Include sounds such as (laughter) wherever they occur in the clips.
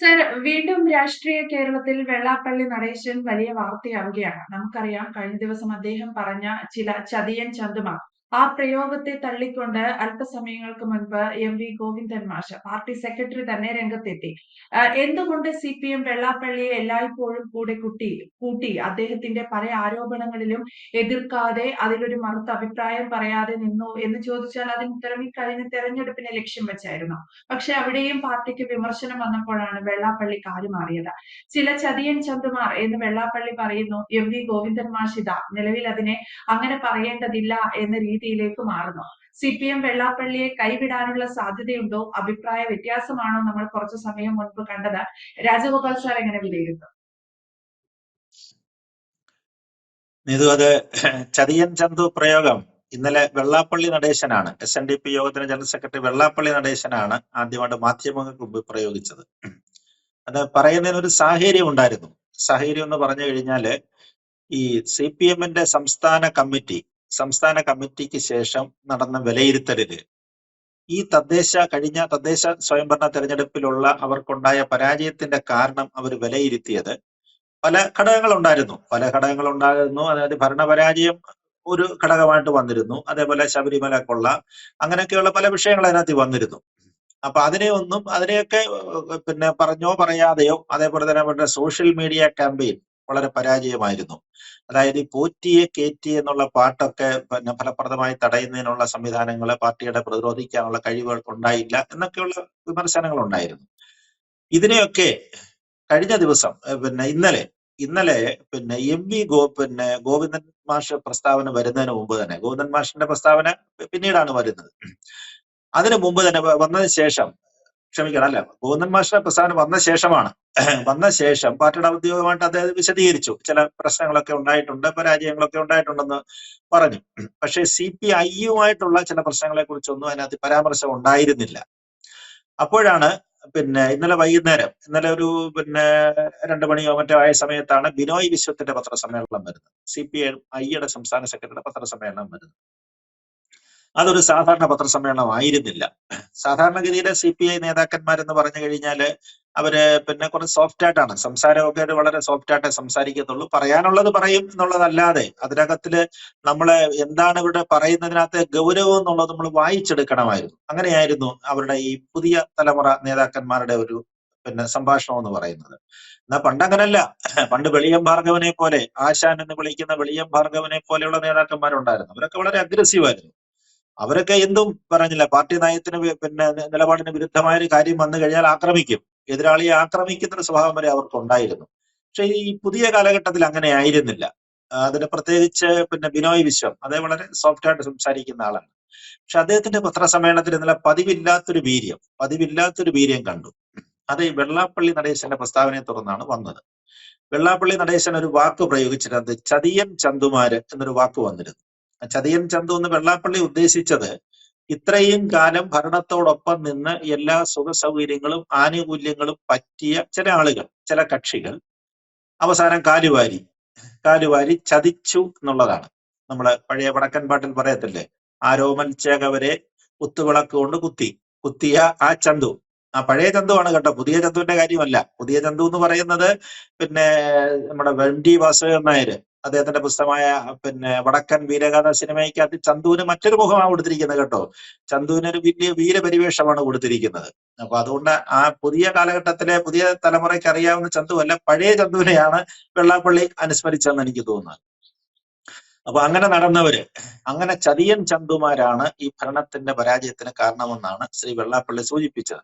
Sir വീണ്ടും രാഷ്ട്രീയ കേരളത്തിൽ വെള്ളാപ്പള്ളി നടേശൻ വലിയ വാർത്തയാവുകയാണ്. നമുക്കറിയാം കഴിഞ്ഞ ദിവസം അദ്ദേഹം പറഞ്ഞ ചില ചതിയൻ ചന്തുമാർ. ആ പ്രയോഗത്തെ തള്ളിക്കൊണ്ട് അല്പസമയങ്ങൾക്ക് മുൻപ് എം വി ഗോവിന്ദൻ മാഷ് പാർട്ടി സെക്രട്ടറി തന്നെ രംഗത്തെത്തി. എന്തുകൊണ്ട് സി പി എം വെള്ളാപ്പള്ളിയെ എല്ലായ്പ്പോഴും കൂടെ കുട്ടി കൂട്ടി അദ്ദേഹത്തിന്റെ പല ആരോപണങ്ങളിലും എതിർക്കാതെ അതിലൊരു മറുത്ത അഭിപ്രായം പറയാതെ നിന്നു എന്ന് ചോദിച്ചാൽ അതിന് ഉത്തരം ഈ കഴിഞ്ഞ തെരഞ്ഞെടുപ്പിനെ ലക്ഷ്യം വെച്ചായിരുന്നു. പക്ഷെ അവിടെയും പാർട്ടിക്ക് വിമർശനം വന്നപ്പോഴാണ് വെള്ളാപ്പള്ളി കാര്യം കാലുമാറിയത് ചില ചതിയൻ ചന്തുമാർ എന്ന് വെള്ളാപ്പള്ളി പറയുന്നു എം വി ഗോവിന്ദൻ മാഷിത നിലവിൽ അതിനെ അങ്ങനെ പറയേണ്ടതില്ല എന്ന രീതിയിലേക്ക് മാറുന്നു. സി പി എം വെള്ളാപ്പള്ളിയെ കൈവിടാനുള്ള സാധ്യതയുണ്ടോ? അഭിപ്രായ വ്യത്യാസമാണോ നമ്മൾ കുറച്ചു സമയം മുൻപ് കണ്ടത്? രാജഗോപാൽ സാർ എങ്ങനെ വിലയിരുത്തും? നീതു അത് ചതിയൻ ചന്തു പ്രയോഗം. ഇന്നലെ വെള്ളാപ്പള്ളി നടേശനാണ്. എസ് എൻ ഡി പി യോഗത്തിന് ജനറൽ സെക്രട്ടറി വെള്ളാപ്പള്ളി നടേശനാണ് ആദ്യമായിട്ട് മാധ്യമങ്ങൾക്ക് മുമ്പ് പ്രയോഗിച്ചത്. അത് പറയുന്നതിന് ഒരു സാഹചര്യം ഉണ്ടായിരുന്നു. സാഹചര്യം എന്ന് പറഞ്ഞു കഴിഞ്ഞാൽ ഈ സി പി എമ്മിന്റെ സംസ്ഥാന കമ്മിറ്റി സംസ്ഥാന കമ്മിറ്റിക്ക് ശേഷം നടന്ന വിലയിരുത്തലിൽ. ഈ തദ്ദേശ കഴിഞ്ഞ തദ്ദേശ സ്വയംഭരണ തെരഞ്ഞെടുപ്പിലുള്ള അവർക്കുണ്ടായ പരാജയത്തിന്റെ കാരണം അവർ വിലയിരുത്തിയത് പല ഘടകങ്ങൾ ഉണ്ടായിരുന്നു പല ഘടകങ്ങൾ ഉണ്ടായിരുന്നു അതായത് ഭരണപരാജയം ഒരു ഘടകമായിട്ട് വന്നിരുന്നു. അതേപോലെ ശബരിമല കൊള്ള അങ്ങനെയൊക്കെയുള്ള പല വിഷയങ്ങൾ അതിനകത്ത് വന്നിരുന്നു. അപ്പൊ അതിനെ ഒന്നും അതിനെയൊക്കെ പിന്നെ പറഞ്ഞോ പറയാതെയോ അതേപോലെ തന്നെ അവരുടെ സോഷ്യൽ മീഡിയ ക്യാമ്പയിൻ വളരെ പരാജയമായിരുന്നു. അതായത് ഈ പോറ്റിയെ കേറ്റി എന്നുള്ള പാട്ടൊക്കെ പിന്നെ ഫലപ്രദമായി തടയുന്നതിനുള്ള സംവിധാനങ്ങൾ പാർട്ടിയുടെ പ്രതിരോധിക്കാനുള്ള കഴിവുകൾ ഉണ്ടായില്ല എന്നൊക്കെയുള്ള വിമർശനങ്ങൾ ഉണ്ടായിരുന്നു ഇതിനെയൊക്കെ കഴിഞ്ഞ ദിവസം പിന്നെ ഇന്നലെ ഇന്നലെ പിന്നെ എം വി ഗോ പിന്നെ ഗോവിന്ദൻ മാഷ് പ്രസ്താവന വരുന്നതിന് മുമ്പ് തന്നെ ഗോവിന്ദൻ മാഷിന്റെ പ്രസ്താവന പിന്നീടാണ് വരുന്നത്. അതിനു മുമ്പ് തന്നെ വന്നതിന് ശേഷം ക്ഷമിക്കണം അല്ല? ഗോവിന്ദൻ മാഷിന്റെ പ്രസ്ഥാനം വന്ന ശേഷമാണ്. വന്ന ശേഷം പാർട്ടിയുടെ ഔദ്യോഗികമായിട്ട് അദ്ദേഹം വിശദീകരിച്ചു. ചില പ്രശ്നങ്ങളൊക്കെ ഉണ്ടായിട്ടുണ്ട് പരാജയങ്ങളൊക്കെ ഉണ്ടായിട്ടുണ്ടെന്ന് പറഞ്ഞു. പക്ഷേ സി പി ഐയുമായിട്ടുള്ള ചില പ്രശ്നങ്ങളെ കുറിച്ചൊന്നും അതിനകത്ത് പരാമർശം ഉണ്ടായിരുന്നില്ല. അപ്പോഴാണ് പിന്നെ ഇന്നലെ വൈകുന്നേരം ഇന്നലെ ഒരു പിന്നെ രണ്ടു മണിയോ മറ്റോ ആയ സമയത്താണ് ബിനോയ് വിശ്വത്തിന്റെ പത്രസമ്മേളനം വരുന്നത്. സി പി ഐയുടെ സംസ്ഥാന സെക്രട്ടറിയുടെ പത്രസമ്മേളനം വരുന്നത്. അതൊരു സാധാരണ പത്രസമ്മേളനം ആയിരുന്നില്ല. സാധാരണഗതിയിലെ സി പി ഐ നേതാക്കന്മാരെന്ന് പറഞ്ഞു കഴിഞ്ഞാൽ അവർ പിന്നെ കുറച്ച് സോഫ്റ്റ് ആയിട്ടാണ്. സംസാരമൊക്കെ വളരെ സോഫ്റ്റ് ആയിട്ടേ സംസാരിക്കത്തുള്ളൂ. പറയാനുള്ളത് പറയും എന്നുള്ളതല്ലാതെ അതിനകത്തിൽ നമ്മളെ എന്താണ് ഇവിടെ പറയുന്നതിനകത്ത് ഗൗരവം എന്നുള്ളത് നമ്മൾ വായിച്ചെടുക്കണമായിരുന്നു. അങ്ങനെയായിരുന്നു അവരുടെ ഈ പുതിയ തലമുറ നേതാക്കന്മാരുടെ ഒരു പിന്നെ സംഭാഷണം എന്ന് പറയുന്നത്. എന്നാ പണ്ടങ്ങനല്ല. പണ്ട് വെളിയം ഭാർഗവനെ പോലെ ആശാൻ എന്ന് വിളിക്കുന്ന വെളിയം ഭാർഗവനെ പോലെയുള്ള നേതാക്കന്മാരുണ്ടായിരുന്നു. അവരൊക്കെ വളരെ അഗ്രസീവ് ആയിരുന്നു. അവരൊക്കെ എന്തും പറഞ്ഞില്ല. പാർട്ടി നയത്തിന് പിന്നെ നിലപാടിന് വിരുദ്ധമായ ഒരു കാര്യം വന്നു കഴിഞ്ഞാൽ ആക്രമിക്കും. എതിരാളിയെ ആക്രമിക്കുന്ന ഒരു സ്വഭാവം വരെ അവർക്ക് ഉണ്ടായിരുന്നു പക്ഷെ ഈ പുതിയ കാലഘട്ടത്തിൽ അങ്ങനെ ആയിരുന്നില്ല. അതിന് പ്രത്യേകിച്ച് പിന്നെ ബിനോയ് വിശ്വം അതേ വളരെ സോഫ്റ്റ് ആയിട്ട് സംസാരിക്കുന്ന ആളാണ്. പക്ഷെ അദ്ദേഹത്തിന്റെ പത്രസമ്മേളനത്തിൽ ഇന്നലെ പതിവില്ലാത്തൊരു വീര്യം പതിവില്ലാത്തൊരു വീര്യം കണ്ടു. അത് ഈ വെള്ളാപ്പള്ളി നടേശന്റെ പ്രസ്താവനയെ തുടർന്നാണ് വന്നത്. വെള്ളാപ്പള്ളി നടേശൻ ഒരു വാക്ക് പ്രയോഗിച്ചിരുന്നത് ചതിയൻ ചന്തുമാര് എന്നൊരു വാക്ക് വന്നിരുന്നു. ചതിയൻ ചന്തു എന്ന് വെള്ളാപ്പള്ളി ഉദ്ദേശിച്ചത് ഇത്രയും കാലം ഭരണത്തോടൊപ്പം നിന്ന് എല്ലാ സുഖ സൗകര്യങ്ങളും ആനുകൂല്യങ്ങളും പറ്റിയ ചില ആളുകൾ ചില കക്ഷികൾ അവസാനം കാലുവാരി കാലുവാരി ചതിച്ചു എന്നുള്ളതാണ്. നമ്മൾ പഴയ വടക്കൻ പാട്ടിൽ പറയത്തില്ലേ ആരോമൻ ചേകവരെ കുത്തുവിളക്ക് കൊണ്ട് കുത്തി കുത്തിയ ആ ചന്തു. ആ പഴയ ചന്തുവാണ് കേട്ടോ പുതിയ ചന്തുവിന്റെ കാര്യമല്ല. പുതിയ ചന്തു എന്ന് പറയുന്നത് പിന്നെ നമ്മുടെ വെണ്ടി വാസുദേവൻ നായര്. അദ്ദേഹത്തിന്റെ പുസ്തകമായ പിന്നെ വടക്കൻ വീരഗാഥ സിനിമയ്ക്കകത്ത് ചന്തുവിന് മറ്റൊരു മുഖമാണ് കൊടുത്തിരിക്കുന്നത് കേട്ടോ. ചന്തുവിന് ഒരു വലിയ വീരപരിവേഷമാണ് കൊടുത്തിരിക്കുന്നത്. അപ്പൊ അതുകൊണ്ട് ആ പുതിയ കാലഘട്ടത്തിലെ പുതിയ തലമുറയ്ക്ക് അറിയാവുന്ന ചന്തു അല്ല പഴയ ചന്തുവിനെയാണ് വെള്ളാപ്പള്ളി അനുസ്മരിച്ചതെന്ന് എനിക്ക് തോന്നുന്നത്. അപ്പൊ അങ്ങനെ നടന്നവര് അങ്ങനെ ചതിയൻ ചന്തുമാരാണ് ഈ ഭരണത്തിന്റെ പരാജയത്തിന് കാരണമെന്നാണ് ശ്രീ വെള്ളാപ്പള്ളി സൂചിപ്പിച്ചത്.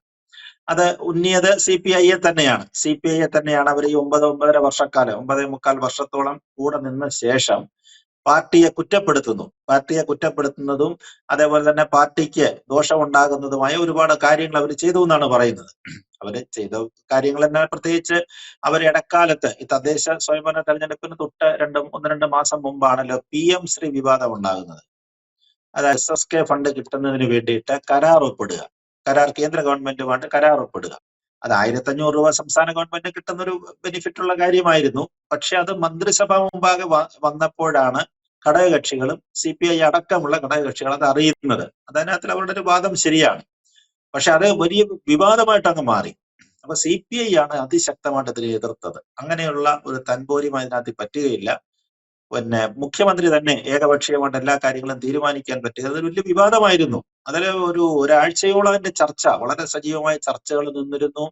അത് ഉന്നിയത് സി പി ഐയെ തന്നെയാണ്. സി പി ഐയെ തന്നെയാണ് അവർ ഈ ഒമ്പത് ഒമ്പതര വർഷക്കാലം ഒമ്പതേ മുക്കാൽ വർഷത്തോളം കൂടെ നിന്ന ശേഷം പാർട്ടിയെ കുറ്റപ്പെടുത്തുന്നു. പാർട്ടിയെ കുറ്റപ്പെടുത്തുന്നതും അതേപോലെ തന്നെ പാർട്ടിക്ക് ദോഷമുണ്ടാകുന്നതുമായ ഒരുപാട് കാര്യങ്ങൾ അവർ ചെയ്തു എന്നാണ് പറയുന്നത്. അവർ ചെയ്ത കാര്യങ്ങൾ തന്നെ പ്രത്യേകിച്ച് അവർ ഇടക്കാലത്ത് ഈ തദ്ദേശ സ്വയംഭരണ തെരഞ്ഞെടുപ്പിന് തൊട്ട് രണ്ടും ഒന്ന് രണ്ട് മാസം മുമ്പാണല്ലോ പി എം ശ്രീ വിവാദം ഉണ്ടാകുന്നത്. അത് എസ് എസ് കെ ഫണ്ട് കിട്ടുന്നതിന് വേണ്ടിയിട്ട് കരാർ ഒപ്പിടുക. കരാർ കേന്ദ്ര ഗവൺമെന്റുമായിട്ട് കരാർ ഒപ്പിടുക അത് ആയിരത്തഞ്ഞൂറ് രൂപ സംസ്ഥാന ഗവൺമെന്റ് കിട്ടുന്ന ഒരു ബെനിഫിറ്റ് ഉള്ള കാര്യമായിരുന്നു. പക്ഷെ അത് മന്ത്രിസഭ മുമ്പാകെ വന്നപ്പോഴാണ് ഘടകകക്ഷികളും സി പി ഐ അടക്കമുള്ള ഘടകകക്ഷികൾ അത് അറിയുന്നത്. അതിനകത്തിൽ അവരുടെ ഒരു വാദം ശരിയാണ്. പക്ഷെ അത് വലിയ വിവാദമായിട്ട് അങ്ങ് മാറി. അപ്പൊ സി പി ഐ ആണ് അതിശക്തമായിട്ട് ഇതിനെ എതിർത്തത്. അങ്ങനെയുള്ള ഒരു തൻപോരിയും അതിനകത്ത് പറ്റുകയില്ല. പിന്നെ മുഖ്യമന്ത്രി തന്നെ ഏകപക്ഷീയമായിട്ട് എല്ലാ കാര്യങ്ങളും തീരുമാനിക്കാൻ പറ്റിയത് അതൊരു വലിയ വിവാദമായിരുന്നു. അതിൽ ഒരു ഒരാഴ്ചയോളം അതിന്റെ ചർച്ച വളരെ സജീവമായ ചർച്ചകൾ നിന്നിരുന്നു.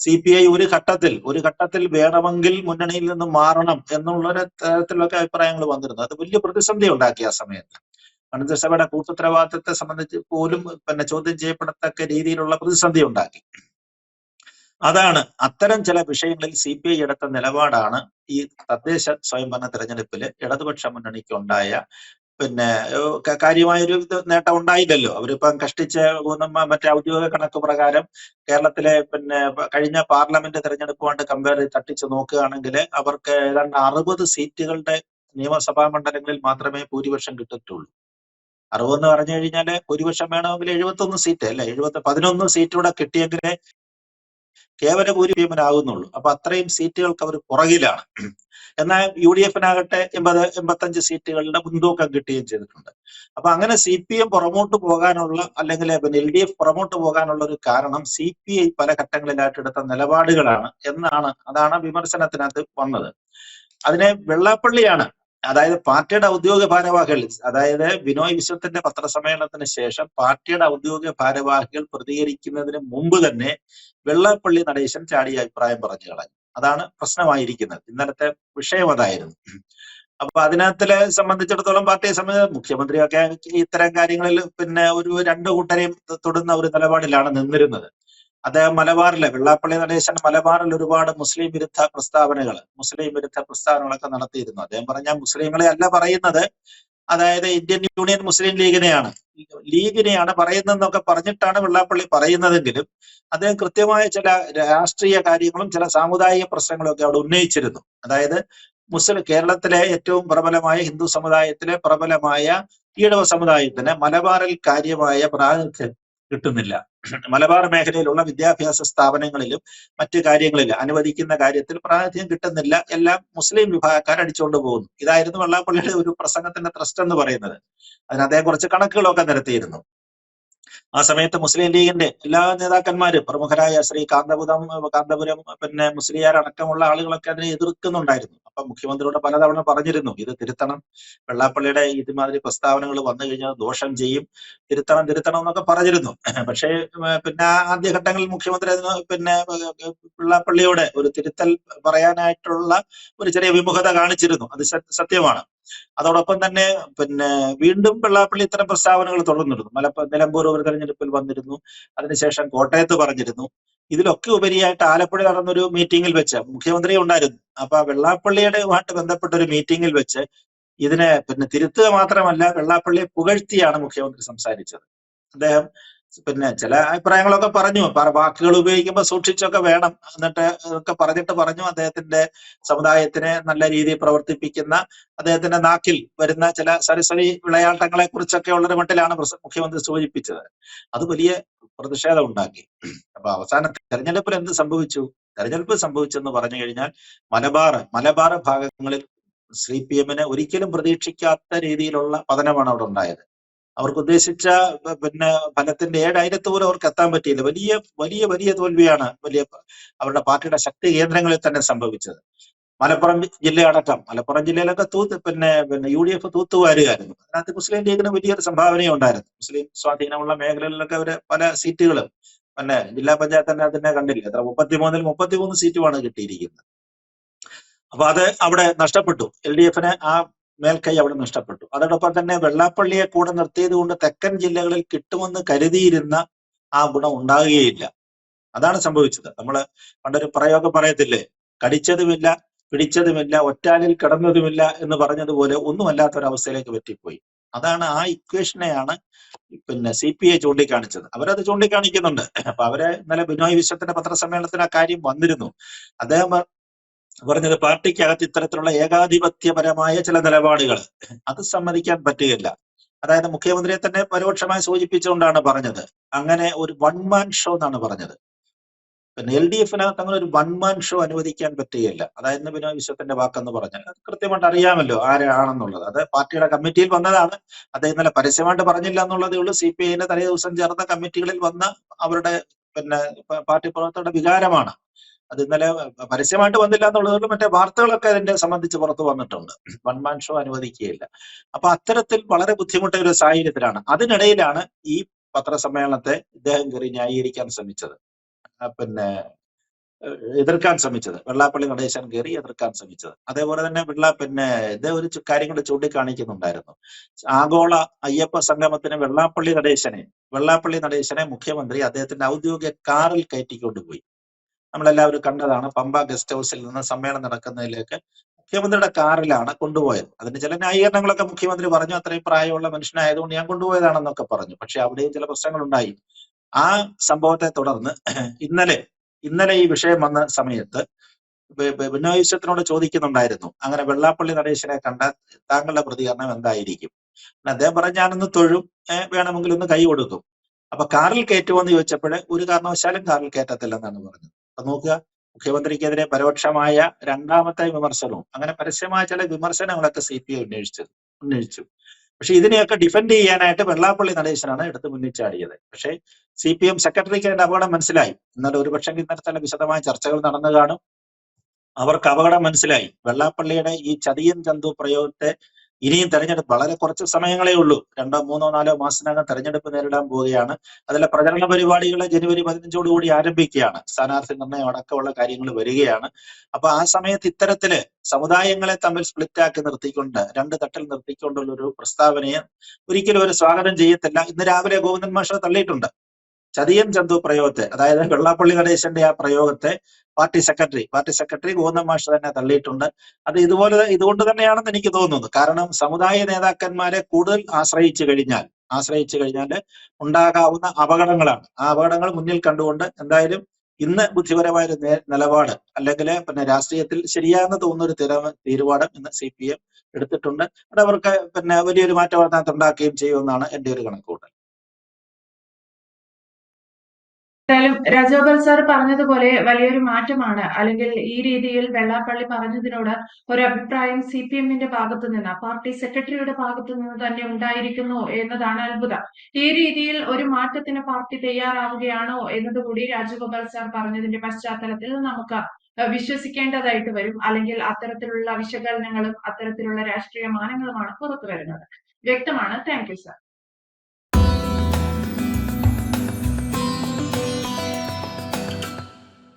സി പി ഐ ഒരു ഘട്ടത്തിൽ ഒരു ഘട്ടത്തിൽ വേണമെങ്കിൽ മുന്നണിയിൽ നിന്ന് മാറണം എന്നുള്ള തരത്തിലൊക്കെ അഭിപ്രായങ്ങൾ വന്നിരുന്നു. അത് വലിയ പ്രതിസന്ധി ഉണ്ടാക്കി ആ സമയത്ത്. മന്ത്രിസഭയുടെ കൂട്ടുത്തരവാദിത്തത്തെ സംബന്ധിച്ച് പോലും പിന്നെ ചോദ്യം ചെയ്യപ്പെടത്തക്ക രീതിയിലുള്ള പ്രതിസന്ധി ഉണ്ടാക്കി. അതാണ് അത്തരം ചില വിഷയങ്ങളിൽ സി പി ഐ എടുത്ത നിലപാടാണ് ഈ തദ്ദേശ സ്വയംഭരണ തെരഞ്ഞെടുപ്പിൽ ഇടതുപക്ഷ മുന്നണിക്ക് ഉണ്ടായ പിന്നെ കാര്യമായൊരു നേട്ടം ഉണ്ടായില്ലല്ലോ. അവരിപ്പം കഷ്ടിച്ച് മറ്റേ ഔദ്യോഗിക കണക്ക് പ്രകാരം കേരളത്തിലെ പിന്നെ കഴിഞ്ഞ പാർലമെന്റ് തെരഞ്ഞെടുപ്പുമായിട്ട് കമ്പയർ തട്ടിച്ച് നോക്കുകയാണെങ്കിൽ അവർക്ക് ഏതാണ്ട് അറുപത് സീറ്റുകളുടെ നിയമസഭാ മണ്ഡലങ്ങളിൽ മാത്രമേ ഭൂരിപക്ഷം കിട്ടത്തുള്ളൂ. അറുപതെന്ന് പറഞ്ഞു കഴിഞ്ഞാൽ ഭൂരിപക്ഷം വേണമെങ്കിൽ എഴുപത്തൊന്ന് സീറ്റ് അല്ലെ? എഴുപത്തി പതിനൊന്ന് സീറ്റ് കൂടെ കിട്ടിയെങ്കിലേ കേവല ഭൂരിപക്ഷമാകുന്നുള്ളൂ അപ്പൊ അത്രയും സീറ്റുകൾക്ക് അവർ പുറകിലാണ്. എന്നാൽ യു ഡി എഫിനാകട്ടെ എൺപത് എൺപത്തഞ്ച് സീറ്റുകളുടെ മുൻതൂക്കം കിട്ടുകയും ചെയ്തിട്ടുണ്ട്. അപ്പൊ അങ്ങനെ സി പി എം പുറമോട്ട് പോകാനുള്ള അല്ലെങ്കിൽ പിന്നെ എൽ ഡി എഫ് പുറമോട്ട് പോകാനുള്ള ഒരു കാരണം സി പി ഐ പല ഘട്ടങ്ങളിലായിട്ട് എടുത്ത നിലപാടുകളാണ് എന്നാണ് അതാണ് വിമർശനത്തിനകത്ത് വന്നത്. അതിനെ വെള്ളാപ്പള്ളിയാണ് അതായത് പാർട്ടിയുടെ ഔദ്യോഗിക ഭാരവാഹികൾ അതായത് വിനോയ് വിശ്വത്തിന്റെ പത്രസമ്മേളനത്തിന് ശേഷം പാർട്ടിയുടെ ഔദ്യോഗിക ഭാരവാഹികൾ പ്രതികരിക്കുന്നതിന് മുമ്പ് തന്നെ വെള്ളാപ്പള്ളി നടേശൻ ചാടിയ അഭിപ്രായം പറഞ്ഞു കളഞ്ഞു. അതാണ് പ്രശ്നമായിരിക്കുന്നത്. ഇന്നലത്തെ വിഷയം അതായിരുന്നു. അപ്പൊ അതിനകത്തിലെ സംബന്ധിച്ചിടത്തോളം പാർട്ടിയെ സംബന്ധിച്ച് മുഖ്യമന്ത്രിയൊക്കെ ഇത്തരം കാര്യങ്ങളിൽ പിന്നെ ഒരു രണ്ടു കൂട്ടരെയും തൊടുന്ന ഒരു നിലപാടിലാണ് നിന്നിരുന്നത്. അദ്ദേഹം മലബാറിലെ വെള്ളാപ്പള്ളി നടേശൻ മലബാറിൽ ഒരുപാട് മുസ്ലിം വിരുദ്ധ പ്രസ്താവനകൾ മുസ്ലിം വിരുദ്ധ പ്രസ്താവനകളൊക്കെ നടത്തിയിരുന്നു. അദ്ദേഹം പറഞ്ഞ മുസ്ലിങ്ങളെ അല്ല പറയുന്നത്. അതായത് ഇന്ത്യൻ യൂണിയൻ മുസ്ലിം ലീഗിനെയാണ്. ലീഗിനെയാണ് പറയുന്നതെന്നൊക്കെ പറഞ്ഞിട്ടാണ് വെള്ളാപ്പള്ളി പറയുന്നതെങ്കിലും അദ്ദേഹം കൃത്യമായ ചില രാഷ്ട്രീയ കാര്യങ്ങളും ചില സാമുദായിക പ്രശ്നങ്ങളും ഒക്കെ അവിടെ ഉന്നയിച്ചിരുന്നു. അതായത് മുസ്ലിം കേരളത്തിലെ ഏറ്റവും പ്രബലമായ ഹിന്ദു സമുദായത്തിലെ പ്രബലമായ ഈഴവ സമുദായത്തിന് മലബാറിൽ കാര്യമായ പ്രാതിനിധ്യം കിട്ടുന്നില്ല. മലബാർ മേഖലയിലുള്ള വിദ്യാഭ്യാസ സ്ഥാപനങ്ങളിലും മറ്റു കാര്യങ്ങളിലും അനുവദിക്കുന്ന കാര്യത്തിൽ പ്രാതിനിധ്യം കിട്ടുന്നില്ല. എല്ലാം മുസ്ലിം വിഭാഗക്കാർ അടിച്ചുകൊണ്ട് പോകുന്നു. ഇതായിരുന്നു വെള്ളാപ്പള്ളിയുടെ ഒരു പ്രസംഗത്തിന്റെ ത്രസ്റ്റ് എന്ന് പറയുന്നത്. അതിന് കുറച്ച് കണക്കുകളൊക്കെ നിരത്തിയിരുന്നു. ആ സമയത്ത് മുസ്ലിം ലീഗിന്റെ എല്ലാ നേതാക്കന്മാരും പ്രമുഖരായ ശ്രീ കാന്തപുരം കാന്തപുരം പിന്നെ മുസ്ലിയാർ അടക്കമുള്ള ആളുകളൊക്കെ അതിനെ എതിർക്കുന്നുണ്ടായിരുന്നു. മുഖ്യമന്ത്രിയോട് പലതവണ പറഞ്ഞിരുന്നു ഇത് തിരുത്തണം വെള്ളാപ്പള്ളിയുടെ ഇതുമാതിരി പ്രസ്താവനകൾ വന്നു കഴിഞ്ഞാൽ ദോഷം ചെയ്യും തിരുത്തണം തിരുത്തണം എന്നൊക്കെ പറഞ്ഞിരുന്നു. (clears throat) പക്ഷേ പിന്നെ ആദ്യഘട്ടങ്ങളിൽ മുഖ്യമന്ത്രി അതിന് പിന്നെ വെള്ളാപ്പള്ളിയോട് ഒരു തിരുത്തൽ പറയാനായിട്ടുള്ള ഒരു ചെറിയ വിമുഖത കാണിച്ചിരുന്നു. അത് സത്യമാണ്. അതോടൊപ്പം തന്നെ പിന്നെ വീണ്ടും വെള്ളാപ്പള്ളി ഇത്തരം പ്രസ്താവനകൾ തുടർന്നിരുന്നു. മലപ്പ നിലമ്പൂർ ഉപതെരഞ്ഞെടുപ്പിൽ തെരഞ്ഞെടുപ്പിൽ വന്നിരുന്നു. അതിനുശേഷം കോട്ടയത്ത് പറഞ്ഞിരുന്നു. ഇതിലൊക്കെ ഉപരിയായിട്ട് ആലപ്പുഴ നടന്നൊരു മീറ്റിംഗിൽ വെച്ച് മുഖ്യമന്ത്രി ഉണ്ടായിരുന്നു. അപ്പൊ വെള്ളാപ്പള്ളിയുടെ വെള്ളാപ്പള്ളിയുടെയുമായിട്ട് ബന്ധപ്പെട്ട ഒരു മീറ്റിംഗിൽ വെച്ച് ഇതിനെ പിന്നെ തിരുത്തുക മാത്രമല്ല വെള്ളാപ്പള്ളിയെ പുകഴ്ത്തിയാണ് മുഖ്യമന്ത്രി സംസാരിച്ചത്. അദ്ദേഹം പിന്നെ ചില അഭിപ്രായങ്ങളൊക്കെ പറഞ്ഞു. വാക്കുകൾ ഉപയോഗിക്കുമ്പോൾ സൂക്ഷിച്ചൊക്കെ വേണം. എന്നിട്ട് ഒക്കെ പറഞ്ഞിട്ട് പറഞ്ഞു അദ്ദേഹത്തിന്റെ സമുദായത്തിനെ നല്ല രീതിയിൽ പ്രവർത്തിപ്പിക്കുന്ന അദ്ദേഹത്തിന്റെ നാക്കിൽ വരുന്ന ചില സരസ്വതി വിളയാട്ടങ്ങളെ കുറിച്ചൊക്കെ ഉള്ളൊരു മട്ടിലാണ് മുഖ്യമന്ത്രി സൂചിപ്പിച്ചത്. അത് വലിയ പ്രതിഷേധം ഉണ്ടാക്കി അപ്പൊ അവസാന തെരഞ്ഞെടുപ്പിൽ എന്ത് സംഭവിച്ചു? തെരഞ്ഞെടുപ്പ് സംഭവിച്ചെന്ന് പറഞ്ഞു കഴിഞ്ഞാൽ മലബാർ മലബാർ ഭാഗങ്ങളിൽ സി പി എമ്മിന് ഒരിക്കലും പ്രതീക്ഷിക്കാത്ത രീതിയിലുള്ള പതനമാണ് അവിടെ ഉണ്ടായത്. അവർക്ക് ഉദ്ദേശിച്ച പിന്നെ ഫലത്തിന്റെ ഏഴായിരത്ത് പോലും അവർക്ക് എത്താൻ പറ്റിയില്ല. വലിയ വലിയ വലിയ തോൽവിയാണ് വലിയ അവരുടെ പാർട്ടിയുടെ ശക്തി കേന്ദ്രങ്ങളിൽ തന്നെ സംഭവിച്ചത്. മലപ്പുറം ജില്ലയടക്കം മലപ്പുറം ജില്ലയിലൊക്കെ തൂത്ത് പിന്നെ പിന്നെ യു ഡി എഫ് തൂത്തുവാരുകയായിരുന്നു അതിനകത്ത് മുസ്ലിം ലീഗിന് വലിയൊരു സംഭാവനയും ഉണ്ടായിരുന്നു. മുസ്ലിം സ്വാധീനമുള്ള മേഖലകളിലൊക്കെ അവർ പല സീറ്റുകളും പിന്നെ ജില്ലാ പഞ്ചായത്ത് തന്നെ അതിനെ കണ്ടില്ല? എത്ര? മുപ്പത്തിമൂന്നിൽ മുപ്പത്തിമൂന്ന് സീറ്റുമാണ് കിട്ടിയിരിക്കുന്നത്. അപ്പൊ അത് അവിടെ നഷ്ടപ്പെട്ടു. എൽ ഡി എഫിന് ആ മേൽക്കൈ അവിടെ നഷ്ടപ്പെട്ടു. അതോടൊപ്പം തന്നെ വെള്ളാപ്പള്ളിയെ കൂടെ നിർത്തിയത് കൊണ്ട് തെക്കൻ ജില്ലകളിൽ കിട്ടുമെന്ന് കരുതിയിരുന്ന ആ ഗുണം ഉണ്ടാകുകയില്ല. അതാണ് സംഭവിച്ചത്. നമ്മൾ പണ്ടൊരു പ്രയോഗം പറയത്തില്ലേ? കടിച്ചതുമില്ല പിടിച്ചതുമില്ല ഒറ്റാലിൽ കിടന്നതുമില്ല എന്ന് പറഞ്ഞതുപോലെ ഒന്നുമല്ലാത്ത ഒരു അവസ്ഥയിലേക്ക് പറ്റിപ്പോയി. അതാണ് ആ ഇക്വേഷനെയാണ് പിന്നെ സി പി ഐ ചൂണ്ടിക്കാണിച്ചത്. അവരത് ചൂണ്ടിക്കാണിക്കുന്നുണ്ട്. അപ്പൊ അവരെ ഇന്നലെ ബിനോയ് വിശ്വത്തിന്റെ പത്രസമ്മേളനത്തിന് ആ കാര്യം വന്നിരുന്നു. അദ്ദേഹം പറഞ്ഞത് പാർട്ടിക്കകത്ത് ഇത്തരത്തിലുള്ള ഏകാധിപത്യപരമായ ചില നിലപാടുകൾ അത് സമ്മതിക്കാൻ പറ്റുകയില്ല. അതായത് മുഖ്യമന്ത്രിയെ തന്നെ പരോക്ഷമായി സൂചിപ്പിച്ചുകൊണ്ടാണ് പറഞ്ഞത്. അങ്ങനെ ഒരു വൺ മാൻ ഷോ എന്നാണ് പറഞ്ഞത്. പിന്നെ എൽ ഡി എഫിനകത്ത് അങ്ങനെ ഒരു വൺ മാൻ ഷോ അനുവദിക്കാൻ പറ്റുകയില്ല. അതായത് ബിനോയ് വിശ്വത്തിന്റെ വാക്കെന്ന് പറഞ്ഞാൽ അത് കൃത്യമായിട്ട് അറിയാമല്ലോ ആരാണെന്നുള്ളത്. അത് പാർട്ടിയുടെ കമ്മിറ്റിയിൽ വന്നതാണ്. അത് ഇന്നലെ പരസ്യമായിട്ട് പറഞ്ഞില്ല എന്നുള്ളതേ ഉള്ളൂ. സി പി ഐന്റെ തലേ ദിവസം ചേർന്ന കമ്മിറ്റികളിൽ വന്ന അവരുടെ പിന്നെ പാർട്ടി പ്രവർത്തകരുടെ വികാരമാണ്. അത് ഇന്നലെ പരസ്യമായിട്ട് വന്നില്ല എന്നുള്ളത് മറ്റേ വാർത്തകളൊക്കെ അതിന്റെ സംബന്ധിച്ച് പുറത്തു വന്നിട്ടുണ്ട്. വൺ മാൻ ഷോ അനുവദിക്കുകയില്ല. അപ്പൊ അത്തരത്തിൽ വളരെ ബുദ്ധിമുട്ട ഒരു സാഹചര്യത്തിലാണ്. അതിനിടയിലാണ് ഈ പത്രസമ്മേളനത്തെ ഇദ്ദേഹം കയറി ന്യായീകരിക്കാൻ ശ്രമിച്ചത്. പിന്നെ എതിർക്കാൻ ശ്രമിച്ചത്. വെള്ളാപ്പള്ളി നടേശൻ കയറി എതിർക്കാൻ ശ്രമിച്ചത്. അതേപോലെ തന്നെ വെള്ള പിന്നെ ഇത് ഒരു കാര്യങ്ങൾ ചൂണ്ടിക്കാണിക്കുന്നുണ്ടായിരുന്നു. ആഗോള അയ്യപ്പ സംഗമത്തിന് വെള്ളാപ്പള്ളി നടേശനെ വെള്ളാപ്പള്ളി നടേശനെ മുഖ്യമന്ത്രി അദ്ദേഹത്തിന്റെ ഔദ്യോഗിക കാറിൽ കയറ്റിക്കൊണ്ടുപോയി നമ്മളെല്ലാവരും കണ്ടതാണ് പമ്പ ഗസ്റ്റ് ഹൗസിൽ നിന്ന് സമ്മേളനം നടക്കുന്നതിലേക്ക് മുഖ്യമന്ത്രിയുടെ കാറിലാണ് കൊണ്ടുപോയത്. അതിന് ചില ന്യായീകരണങ്ങളൊക്കെ മുഖ്യമന്ത്രി പറഞ്ഞു അത്രയും പ്രായമുള്ള മനുഷ്യനായതുകൊണ്ട് ഞാൻ കൊണ്ടുപോയതാണെന്നൊക്കെ പറഞ്ഞു. പക്ഷെ അവിടെയും ചില പ്രശ്നങ്ങൾ ഉണ്ടായി ആ സംഭവത്തെ തുടർന്ന് ഇന്നലെ ഇന്നലെ ഈ വിഷയം വന്ന സമയത്ത് ബി- ബി- ബിനോയ് വിശ്വത്തിനോട് ചോദിക്കുന്നുണ്ടായിരുന്നു അങ്ങനെ വെള്ളാപ്പള്ളി നടേശനെ കണ്ട താങ്കളുടെ പ്രതികരണം എന്തായിരിക്കും? അദ്ദേഹം പറഞ്ഞ ഞാനൊന്ന് തൊഴും വേണമെങ്കിൽ ഒന്ന് കൈ കൊടുക്കും. അപ്പൊ കാറിൽ കയറ്റുമെന്ന് ചോദിച്ചപ്പോൾ ഒരു കാരണവശാലും കാറിൽ കയറ്റത്തില്ലെന്നാണ് പറഞ്ഞത്. അപ്പൊ നോക്കുക മുഖ്യമന്ത്രിക്കെതിരെ പരോക്ഷമായ രണ്ടാമത്തെ വിമർശനവും അങ്ങനെ പരസ്യമായ ചില വിമർശനങ്ങളൊക്കെ സി പി ഐ ഉന്നയിച്ചത് ഉന്നയിച്ചു. പക്ഷെ ഇതിനെയൊക്കെ ഡിഫെൻഡ് ചെയ്യാനായിട്ട് വെള്ളാപ്പള്ളി നടേശനാണ് എടുത്ത് മുന്നിൽ ചാടിയത് പക്ഷേ സി പി എം സെക്രട്ടറിക്ക് അതിന്റെ അപകടം മനസ്സിലായി. എന്നാൽ ഒരുപക്ഷെ ഇന്നലെ തന്നെ വിശദമായ ചർച്ചകൾ നടന്നു കാണും. അവർക്ക് അപകടം മനസ്സിലായി. വെള്ളാപ്പള്ളിയുടെ ഈ ചതിയൻ ചന്തു പ്രയോഗത്തെ ഇനിയും തെരഞ്ഞെടുപ്പ് വളരെ കുറച്ച് സമയങ്ങളേ ഉള്ളൂ. രണ്ടോ മൂന്നോ നാലോ മാസത്തിനകം തെരഞ്ഞെടുപ്പ് നേരിടാൻ പോവുകയാണ്. അതിലെ പ്രചരണ പരിപാടികൾ ജനുവരി പതിനഞ്ചോടുകൂടി ആരംഭിക്കുകയാണ്. സ്ഥാനാർത്ഥി നിർണയം അടക്കമുള്ള കാര്യങ്ങൾ വരികയാണ്. അപ്പൊ ആ സമയത്ത് ഇത്തരത്തിൽ സമുദായങ്ങളെ തമ്മിൽ സ്പ്ലിറ്റ് ആക്കി നിർത്തിക്കൊണ്ട് രണ്ട് തട്ടിൽ നിർത്തിക്കൊണ്ടുള്ള ഒരു പ്രസ്താവനയെ ഒരിക്കലും ഒരു സ്വാഗതം ചെയ്യത്തില്ല. ഇന്ന് രാവിലെ ഗോവിന്ദൻ മാഷ തള്ളിയിട്ടുണ്ട്. ചതിയൻ ചന്തു പ്രയോഗത്തെ അതായത് വെള്ളാപ്പള്ളി ഗണേശന്റെ ആ പ്രയോഗത്തെ party secretary party secretary Govindan മാഷ് തന്നെ തള്ളിയിട്ടുണ്ട്. അത് ഇതുപോലെ ഇതുകൊണ്ട് തന്നെയാണെന്ന് എനിക്ക് തോന്നുന്നത് കാരണം സമുദായ നേതാക്കന്മാരെ കൂടുതൽ ആശ്രയിച്ചു കഴിഞ്ഞാൽ ആശ്രയിച്ചു കഴിഞ്ഞാൽ ഉണ്ടാകാവുന്ന അപകടങ്ങളാണ്. ആ അപകടങ്ങൾ മുന്നിൽ കണ്ടുകൊണ്ട് എന്തായാലും ഇന്ന് ബുദ്ധിപരമായ ഒരു നിലപാട് അല്ലെങ്കിൽ പിന്നെ രാഷ്ട്രീയത്തിൽ ശരിയാണെന്ന് തോന്നുന്ന ഒരു തീര തീരുമാനം ഇന്ന് സി പി എം എടുത്തിട്ടുണ്ട്. അത് അവർക്ക് പിന്നെ വലിയൊരു മാറ്റം അതിനകത്ത് ഉണ്ടാക്കുകയും ചെയ്യുമെന്നാണ് എന്റെ ഒരു കണക്കുകൂട്ടൽ. എന്തായാലും രാജഗോപാൽ സാർ പറഞ്ഞതുപോലെ വലിയൊരു മാറ്റമാണ്. അല്ലെങ്കിൽ ഈ രീതിയിൽ വെള്ളാപ്പള്ളി പറഞ്ഞതിനോട് ഒരു അഭിപ്രായം സി പി എമ്മിന്റെ ഭാഗത്തു നിന്ന് പാർട്ടി സെക്രട്ടറിയുടെ ഭാഗത്തു നിന്ന് തന്നെ ഉണ്ടായിരിക്കുന്നു എന്നതാണ് അത്ഭുതം. ഈ രീതിയിൽ ഒരു മാറ്റത്തിന് പാർട്ടി തയ്യാറാവുകയാണോ എന്നതുകൂടി രാജഗോപാൽ സാർ പറഞ്ഞതിന്റെ പശ്ചാത്തലത്തിൽ നമുക്ക് വിശ്വസിക്കേണ്ടതായിട്ട് വരും. അല്ലെങ്കിൽ അത്തരത്തിലുള്ള വിശകലനങ്ങളും അത്തരത്തിലുള്ള രാഷ്ട്രീയ മാനങ്ങളുമാണ് പുറത്തു വരുന്നത്. വ്യക്തമാണ്. Thank you sir.